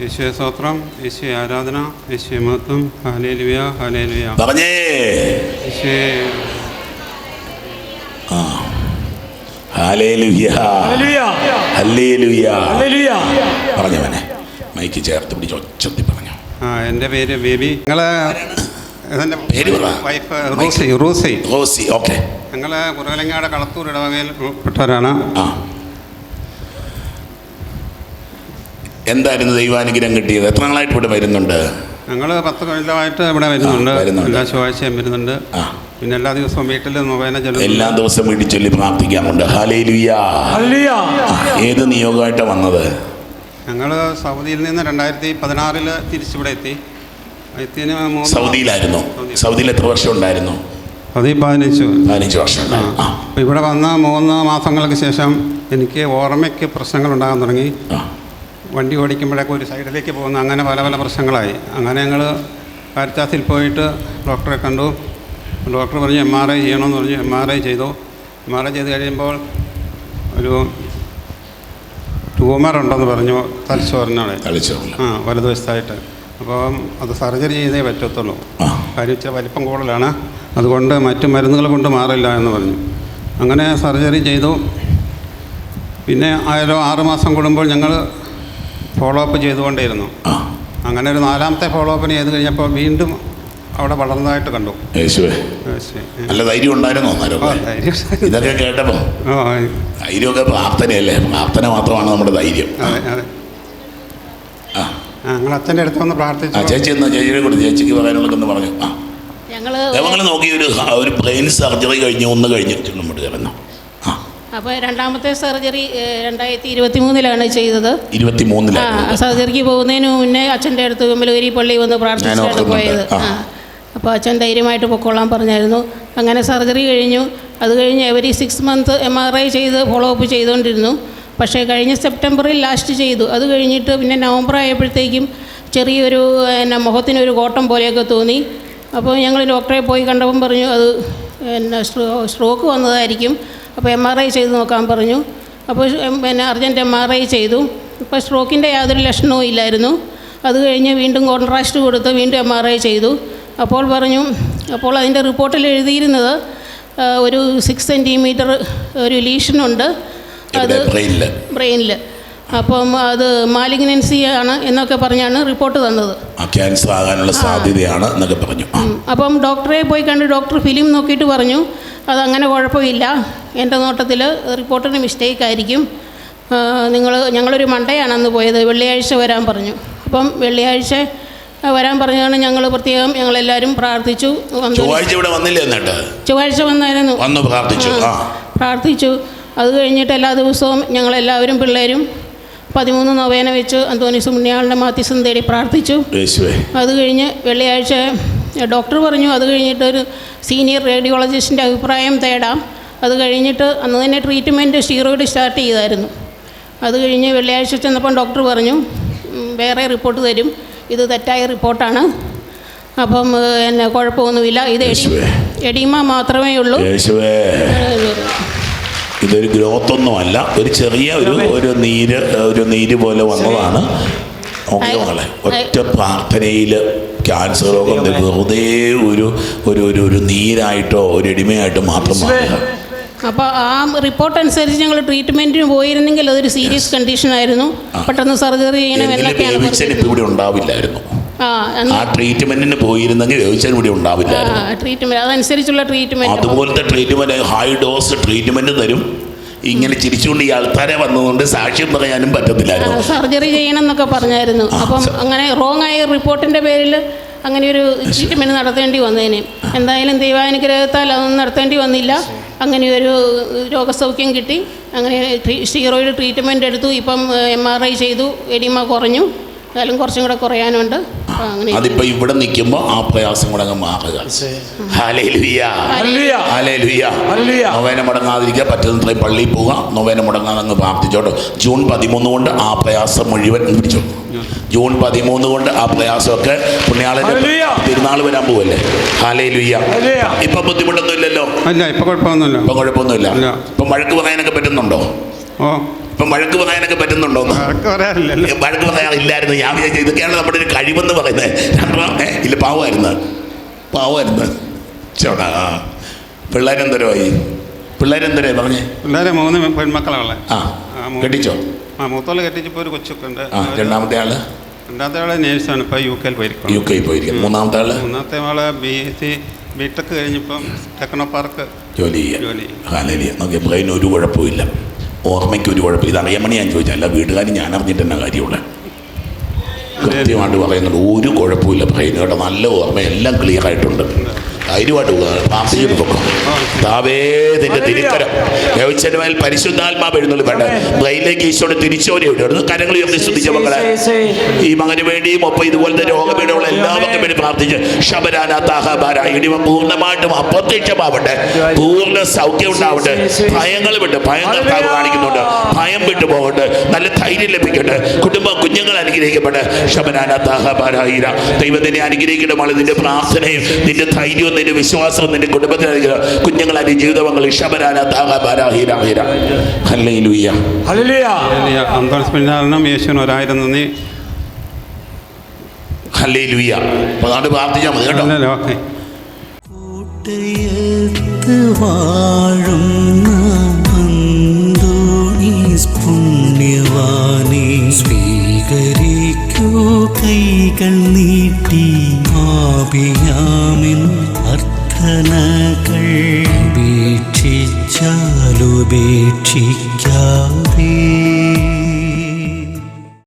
യേശുവെ സ്തോത്രം യേശുവെ ആരാധന യേശുവെ മഹത്വം ഹാലേലുയ ഹാലേലുയ പറഞ്ഞേ യേശുവെ hallelujah hallelujah. Hallelujah hallelujah. പറഞ്ഞവനെ mike ചേർത്ത് പിടിച്ച് ഒച്ചത്തി പറഞ്ഞു. ആ എന്റെ പേര് ബേബി. എന്റെ പേര് wife Rosie Rosie. Rossi okay. ഞങ്ങൾ കുറവലങ്ങാട് കളത്തൂർ ഇടവകയിൽ പെട്ടവരാണ്. ആ. എന്തായിരുന്നു ദൈവാനുഗ്രഹം കിട്ടിയത്? എത്ര നാളായിട്ട് ഇവിടെ വരുന്നുണ്ട്? ഞങ്ങൾ പത്ത് കൊല്ലമായിട്ട് ഇവിടെ വരുന്നുണ്ട്. എല്ലാ ചൊവ്വാഴ്ചയും വരുന്നുണ്ട്. ആ. പിന്നെ എല്ലാ ദിവസവും വീട്ടിൽ നൊവേന എല്ലാ ദിവസവും വീട്ടിൽ ചൊല്ലി പ്രാർത്ഥിക്കാറുണ്ട്. ഏത് നിയോഗമായിട്ടാണ് വന്നത്? ഞങ്ങൾ സൗദിയിൽ നിന്ന് രണ്ടായിരത്തി പതിനാറിൽ തിരിച്ചിവിടെ എത്തി. എത്തിന് സൗദിയിലായിരുന്നു. സൗദിയിൽ. എത്ര വർഷം ഉണ്ടായിരുന്നു? സൗദി പതിനഞ്ച് പതിനഞ്ച് വർഷം ഇവിടെ വന്ന മൂന്ന് മാസങ്ങൾക്ക് ശേഷം എനിക്ക് ഓർമ്മയ്ക്ക് പ്രശ്നങ്ങൾ ഉണ്ടാകാൻ തുടങ്ങി. വണ്ടി ഓടിക്കുമ്പോഴൊക്കെ ഒരു സൈഡിലേക്ക് പോകുന്ന അങ്ങനെ പല പല പ്രശ്നങ്ങളായി. അങ്ങനെ ഞങ്ങൾ കാരിത്താസിൽ പോയിട്ട് ഡോക്ടറെ കണ്ടു. ഡോക്ടർ പറഞ്ഞു എം ആർ ഐ ചെയ്യണമെന്ന് പറഞ്ഞു എം ആർ ഐ ചെയ്തു. എം ആർ ഐ ചെയ്ത് കഴിയുമ്പോൾ ഒരു ട്യൂമർ ഉണ്ടെന്ന് പറഞ്ഞു തലച്ചോറിനാണ്. ആ വലതുവശത്തായിട്ട്. അപ്പം അത് സർജറി ചെയ്തേ പറ്റത്തുള്ളൂ. കാര്യം വെച്ചാൽ വലിപ്പം കൂടുതലാണ്. അതുകൊണ്ട് മറ്റു മരുന്നുകൾ കൊണ്ട് മാറില്ല എന്ന് പറഞ്ഞു. അങ്ങനെ സർജറി ചെയ്തു. പിന്നെ ആരോ ആറുമാസം കൂടുമ്പോൾ ഞങ്ങൾ ഫോളോ അപ്പ് ചെയ്തുകൊണ്ടേയിരുന്നു. അങ്ങനെ ഒരു നാലാമത്തെ ഫോളോ അപ്പിന് ചെയ്ത് കഴിഞ്ഞപ്പോൾ വീണ്ടും അവിടെ വളർന്നതായിട്ട് കണ്ടു. യേശുവേ. നല്ല ധൈര്യം ഉണ്ടായിരുന്നോ. ഇതൊക്കെ കേട്ടപ്പോ ധൈര്യമൊക്കെ പ്രാർത്ഥനയല്ലേ? പ്രാർത്ഥന മാത്രമാണ് നമ്മുടെ ധൈര്യം. ഞങ്ങൾ അച്ഛന്റെ അടുത്ത് വന്ന് പ്രാർത്ഥിച്ചു? ചേച്ചി എന്നാ ചേച്ചിയെ കൊടുത്ത് ചേച്ചിക്ക് പറയാനുള്ളതെന്ന് പറഞ്ഞു. ആ. ഞങ്ങൾ ദൈവങ്ങൾ നോക്കി ഒരു ഒരു ബ്രെയിൻ സർജറി കഴിഞ്ഞ് ഒന്ന് കഴിഞ്ഞിട്ട് നമ്മുടെ കിടന്നു ആ. അപ്പോൾ രണ്ടാമത്തെ സർജറി രണ്ടായിരത്തി ഇരുപത്തി മൂന്നിലാണ് ചെയ്തത്. ഇരുപത്തി സർജറിക്ക് പോകുന്നതിന് മുന്നേ അച്ഛന്റെ അടുത്ത് വിമലഗിരി പള്ളി വന്ന് പ്രാർത്ഥിച്ചാണ് പോയത്. ആ. അപ്പോൾ അച്ഛൻ ധൈര്യമായിട്ട് പൊക്കോളാൻ പറഞ്ഞായിരുന്നു. അങ്ങനെ സർജറി കഴിഞ്ഞു. അത് കഴിഞ്ഞ് every six month M R I ചെയ്ത് ഫോളോ അപ്പ് ചെയ്തുകൊണ്ടിരുന്നു പക്ഷേ കഴിഞ്ഞ സെപ്റ്റംബറിൽ ലാസ്റ്റ് ചെയ്തു. അത് കഴിഞ്ഞിട്ട് പിന്നെ നവംബർ ആയപ്പോഴത്തേക്കും ചെറിയൊരു എന്നെ മുഖത്തിനൊരു കോട്ടം പോലെയൊക്കെ തോന്നി. അപ്പോൾ ഞങ്ങൾ ഡോക്ടറെ പോയി കണ്ടപ്പം പറഞ്ഞു അത് സ്ട്രോ സ്ട്രോക്ക് വന്നതായിരിക്കും. അപ്പോൾ എം ആർ ഐ ചെയ്ത് നോക്കാൻ പറഞ്ഞു. അപ്പോൾ പിന്നെ അർജന്റ് എം ആർ ഐ ചെയ്തു. ഇപ്പോൾ സ്ട്രോക്കിന്റെ യാതൊരു ലക്ഷണവും ഇല്ലായിരുന്നു. അത് കഴിഞ്ഞ് വീണ്ടും കോൺട്രാസ്റ്റ് കൊടുത്ത് വീണ്ടും എം ആർ ഐ ചെയ്തു. അപ്പോൾ പറഞ്ഞു അപ്പോൾ അതിന്റെ റിപ്പോർട്ടിൽ എഴുതിയിരുന്നത് ഒരു സിക്സ് സെന്റിമീറ്റർ ഒരു ലീഷനുണ്ട് അത് ബ്രെയിനിൽ അപ്പം അത് മാലിഗ്നൻസി ആണ് എന്നൊക്കെ പറഞ്ഞാണ് റിപ്പോർട്ട് തന്നത്. ക്യാൻസർ ആകാനുള്ള സാധ്യതയാണ് എന്നൊക്കെ പറഞ്ഞു. അപ്പം ഡോക്ടറെ പോയി കണ്ട് ഡോക്ടർ ഫിലിം നോക്കിയിട്ട് പറഞ്ഞു അതങ്ങനെ കുഴപ്പമില്ല. എന്റെ നോട്ടത്തിൽ റിപ്പോർട്ടിന് മിസ്റ്റേക്ക് ആയിരിക്കും. നിങ്ങൾ ഞങ്ങളൊരു മണ്ടയാണ് അന്ന് പോയത് വെള്ളിയാഴ്ച വരാൻ പറഞ്ഞു. അപ്പം വെള്ളിയാഴ്ച വരാൻ പറഞ്ഞാണ് ഞങ്ങൾ പ്രത്യേകം ഞങ്ങൾ എല്ലാവരും പ്രാർത്ഥിച്ചു. ചൊവ്വാഴ്ച ഇവിടെ വന്നില്ലേ എന്നിട്ട്? ചൊവ്വാഴ്ച വന്നായിരുന്നു. വന്നു പ്രാർത്ഥിച്ചു. പ്രാർത്ഥിച്ചു. അത് കഴിഞ്ഞിട്ട് എല്ലാ ദിവസവും ഞങ്ങളെല്ലാവരും പിള്ളേരും പതിമൂന്ന് നൊവേന വെച്ച് അന്തോണി സുമണ്യാളുടെ മാത്യസം തേടി പ്രാർത്ഥിച്ചു. അത് കഴിഞ്ഞ് വെള്ളിയാഴ്ച ഡോക്ടർ പറഞ്ഞു അത് കഴിഞ്ഞിട്ട് ഒരു സീനിയർ റേഡിയോളജിസ്റ്റിന്റെ അഭിപ്രായം തേടാം. അത് കഴിഞ്ഞിട്ട് അന്ന് തന്നെ ട്രീറ്റ്മെന്റ് സ്റ്റീറോയിഡ് സ്റ്റാർട്ട് ചെയ്തായിരുന്നു. അത് കഴിഞ്ഞ് വെള്ളിയാഴ്ച ചെന്നപ്പം ഡോക്ടർ പറഞ്ഞു വേറെ റിപ്പോർട്ട് തരും. ഇത് തെറ്റായ റിപ്പോർട്ടാണ്. അപ്പം എന്നെ കുഴപ്പമൊന്നുമില്ല. ഇത് എടിമ. എഡീമ മാത്രമേ ഉള്ളൂ. യേശുവേ. ഇതൊരു ഗ്രോത്ത് ഒന്നുമല്ല ഒരു ചെറിയ ഒരു ഒരു നീര് ഒരു നീര് പോലെ വന്നതാണ്. നോക്കിയോ മകളെ. ഒറ്റ പ്രാർത്ഥനയിൽ ക്യാൻസർ രോഗം വെറുതെ ഒരു ഒരു ഒരു ഒരു നീരായിട്ടോ ഒരു എടിമയായിട്ടോ മാത്രം മാറുക അപ്പോൾ ആ റിപ്പോർട്ട് അനുസരിച്ച് ഞങ്ങൾ ട്രീറ്റ്മെന്റിന് പോയിരുന്നെങ്കിൽ അതൊരു സീരിയസ് കണ്ടീഷൻ ആയിരുന്നു. പെട്ടെന്ന് സർജറി ചെയ്യണം എന്നൊക്കെയാണ്. ഇവിടെ ഉണ്ടാവില്ലായിരുന്നു. ആ ട്രീറ്റ്മെന്റിന് പോയിരുന്നെങ്കിൽ ബേബിച്ചൻ ഇവിടെ ആ ട്രീറ്റ്മെന്റ് അതനുസരിച്ചുള്ള ട്രീറ്റ്മെന്റ് അതുപോലത്തെ ട്രീറ്റ്മെന്റ് ഹൈ ഡോസ് ട്രീറ്റ്മെന്റ് തരും. ഇങ്ങനെ ചിരിച്ചുകൊണ്ട് ഈ ആൾക്കാരെ വന്നതുകൊണ്ട് സാക്ഷ്യം പറയാനും പറ്റത്തില്ലായിരുന്നു. സർജറി ചെയ്യണം എന്നൊക്കെ പറഞ്ഞായിരുന്നു. അപ്പം അങ്ങനെ റോങ് ആയ റിപ്പോർട്ടിന്റെ പേരിൽ അങ്ങനെ ഒരു ട്രീറ്റ്മെന്റ് നടത്തേണ്ടി വന്നതിന് എന്തായാലും ദൈവാനുഗ്രഹത്താൽ അതൊന്നും നടത്തേണ്ടി വന്നില്ല. അങ്ങനെ ഒരു രോഗസൗഖ്യം കിട്ടി. അങ്ങനെ സ്റ്റീറോയിഡ് ട്രീറ്റ്മെന്റ് എടുത്തു. ഇപ്പം എം ആർ ഐ ചെയ്തു. എഡിമ കുറഞ്ഞു. എന്നാലും കുറച്ചും കൂടെ കുറയാനുണ്ട്. അങ്ങനെ അതിപ്പോ ഇവിടെ നിൽക്കുമ്പോൾ ആ പ്രയാസം കൂടെ അങ്ങ് മാറുക. നൊവേന മുടങ്ങാതിരിക്കുക പറ്റുന്നത്ര പള്ളിയിൽ പോവുക നൊവേന മുടങ്ങാതെ അങ്ങ് പ്രാർത്ഥിച്ചോട്ടോ. ജൂൺ പതിമൂന്ന് കൊണ്ട് ആ പ്രയാസം മുഴുവൻ പിടിച്ചു. ജൂൺ പതിമൂന്ന് കൊണ്ട് ആ പ്രയാസമൊക്കെ പുണ്യാളന്റെ. തിരുനാൾ വരാൻ പോവല്ലേ? ഹാലയിൽ. ഇപ്പൊ ബുദ്ധിമുട്ടൊന്നും ഇല്ലല്ലോ കുഴപ്പമൊന്നുമില്ല. ഇപ്പൊ കുഴപ്പമൊന്നുമില്ല. ഇല്ല. ഇപ്പൊ മഴക്ക് പറയാനൊക്കെ പറ്റുന്നുണ്ടോ? ഓ. ഇപ്പൊ വഴക്ക് പറയാനൊക്കെ പറ്റുന്നുണ്ടോ? വഴക്ക് പറയാൻ ഇല്ലായിരുന്നു വഴക്ക് പറയാറില്ലായിരുന്നു ഞാൻ വിചാരിച്ചു ഇതൊക്കെയാണ് നമ്മുടെ ഒരു കഴിവെന്ന് പറയുന്നത്. രണ്ടാം ഏ ഇല്ല പാവമായിരുന്നു പാവമായിരുന്നു ചോടാ പിള്ളേരെന്തരമായി പിള്ളേരെന്തരേ പറഞ്ഞേ? പിള്ളേരെ മൂന്ന് പെൺമക്കളെ ആ. കെട്ടിച്ചോ? ആ മൂത്തോളെ കെട്ടിച്ചപ്പോൾ ഒരു കൊച്ചൊക്കെ ഉണ്ട് രണ്ടാമത്തെ ആൾ? രണ്ടാമത്തെ ആൾ നേഴ്സാണ് ഇപ്പോൾ യു കെയിൽ യു പോയിരിക്കുന്നത് പോയിരിക്കും മൂന്നാമത്തെ ആൾ? മൂന്നാമത്തെ ആൾ B. S C. B. Tech കഴിഞ്ഞപ്പം ടെക്നോ പാർക്ക് ജോലി ചെയ്യാം ജോലി ഹാലലിയ. ഒരു കുഴപ്പമില്ല ഓർമ്മയ്ക്ക് ഒരു കുഴപ്പം. ഇത് അറിയാൻ വേണ്ടി ഞാൻ ചോദിച്ചാൽ അല്ല വീട്ടുകാർ ഞാൻ അറിഞ്ഞിട്ട് തന്നെ കാര്യമുള്ള? കൃത്യമായിട്ട് പറയുന്നുണ്ട്. ഒരു കുഴപ്പമില്ല ബ്രെയിൻ കേട്ടോ നല്ല ഓർമ്മ. എല്ലാം ക്ലിയർ ആയിട്ടുണ്ട്. ധൈര്യമായിട്ട് പോവുക. പ്രാർത്ഥിക്കുന്നു പൊക്കം താവേ നിന്റെ തിരുക്കരം ദേവച്ചനുമേൽ പരിശുദ്ധാത്മാവ് എഴുന്നള്ളി വേണ്ട. ബ്രെയിനിലേക്ക് ഈശോടെ തിരിച്ചോരെ ഇടുന്നു കരങ്ങൾ ഉയർത്തി ശ്രദ്ധിച്ച മക്കളെ. ഈ മകന് വേണ്ടിയും ഒപ്പം ഇതുപോലത്തെ രോഗപീഠമുള്ള എല്ലാവർക്കും വേണ്ടി പ്രാർത്ഥിച്ച് ശബരാനാഥാഹാര ഇടിവ പൂർണമായിട്ടും അപ്രത്യക്ഷമാവട്ടെ. പൂർണ സൗഖ്യം ഉണ്ടാവട്ടെ. ഭയങ്ങൾ വിട്ട് ഭയങ്ങൾ കാണിക്കുന്നുണ്ട്. ഭയം വിട്ടു പോകട്ടെ. നല്ല ധൈര്യം ലഭിക്കട്ടെ. കുടുംബ കുഞ്ഞുങ്ങൾ അനുഗ്രഹിക്കട്ടെ ശബരാനാഥാഹാര ദൈവം നിന്നെ അനുഗ്രഹിക്കട്ടെ നിന്റെ പ്രാർത്ഥനയും നിന്റെ ധൈര്യവും നിന്റെ വിശ്വാസം നിന്റെ കുടുംബത്തിന് നൽകുക കുഞ്ഞുങ്ങൾ അതിന്റെ ഹീര ഹല്ലേലൂയ. യേശുവിന് ഒരായിരം നന്ദി. അപ്പോൾ അതുകൊണ്ട് പ്രാർത്ഥിച്ചാൽ മതി കേട്ടോ. ഓക്കെ. വാഴുന്ന പുണ്യവാനെ സ്വീകരിക്കൂ കൈകൾ നീട്ടി ആപിയാമിൻ പ്രാർത്ഥനകൾ ഉപേക്ഷിച്ചാലുപേക്ഷിക്കാതെ